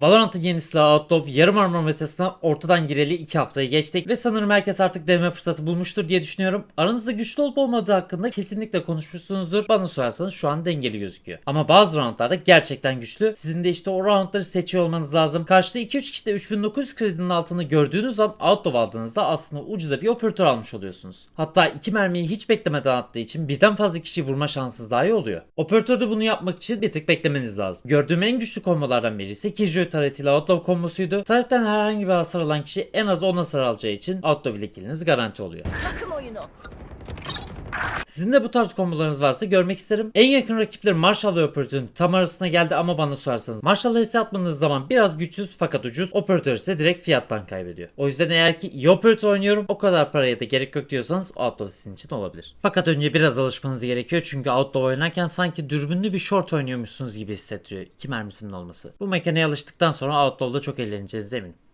Valorant'ın yeni silahı Outlaw yarım armor metasına ortadan gireli 2 haftayı geçtik ve sanırım herkes artık deneme fırsatı bulmuştur diye düşünüyorum. Aranızda güçlü olup olmadığı hakkında kesinlikle konuşmuşsunuzdur. Bana sorarsanız şu an dengeli gözüküyor. Ama bazı roundlarda gerçekten güçlü. Sizin de işte o roundları seçiyor olmanız lazım. Karşıda 2-3 kişide 3900 kredinin altını gördüğünüz an Outlaw aldığınızda aslında ucuza bir operatör almış oluyorsunuz. Hatta iki mermiyi hiç beklemeden attığı için birden fazla kişiyi vurma şansınız daha iyi oluyor. Operatörde bunu yapmak için bir tık beklemeniz lazım. Gördüğüm en güçlü kombolardan biri ise Killjoy Turret ile Outlaw kombosuydu. Turret'ten herhangi bir hasar alan kişi en az 10 hasar alacağı için Outlaw ile killiniz garanti oluyor. Takım oyunu. Sizin de bu tarz kombolarınız varsa görmek isterim. En yakın rakipleri Marshall ve Operatör'ün tam arasına geldi ama bana sorarsanız Marshall'ı hesap atmanız zaman biraz güçsüz fakat ucuz. Operatör ise direkt fiyattan kaybediyor. O yüzden eğer ki iyi operatör oynuyorum o kadar paraya da gerek yok diyorsanız Outlaw sizin için olabilir. Fakat önce biraz alışmanız gerekiyor çünkü Outlaw oynarken sanki dürbünlü bir short oynuyormuşsunuz gibi hissettiriyor. İki mermisinin olması. Bu mekaniğe alıştıktan sonra Outlaw'da çok eğleneceğinize eminim.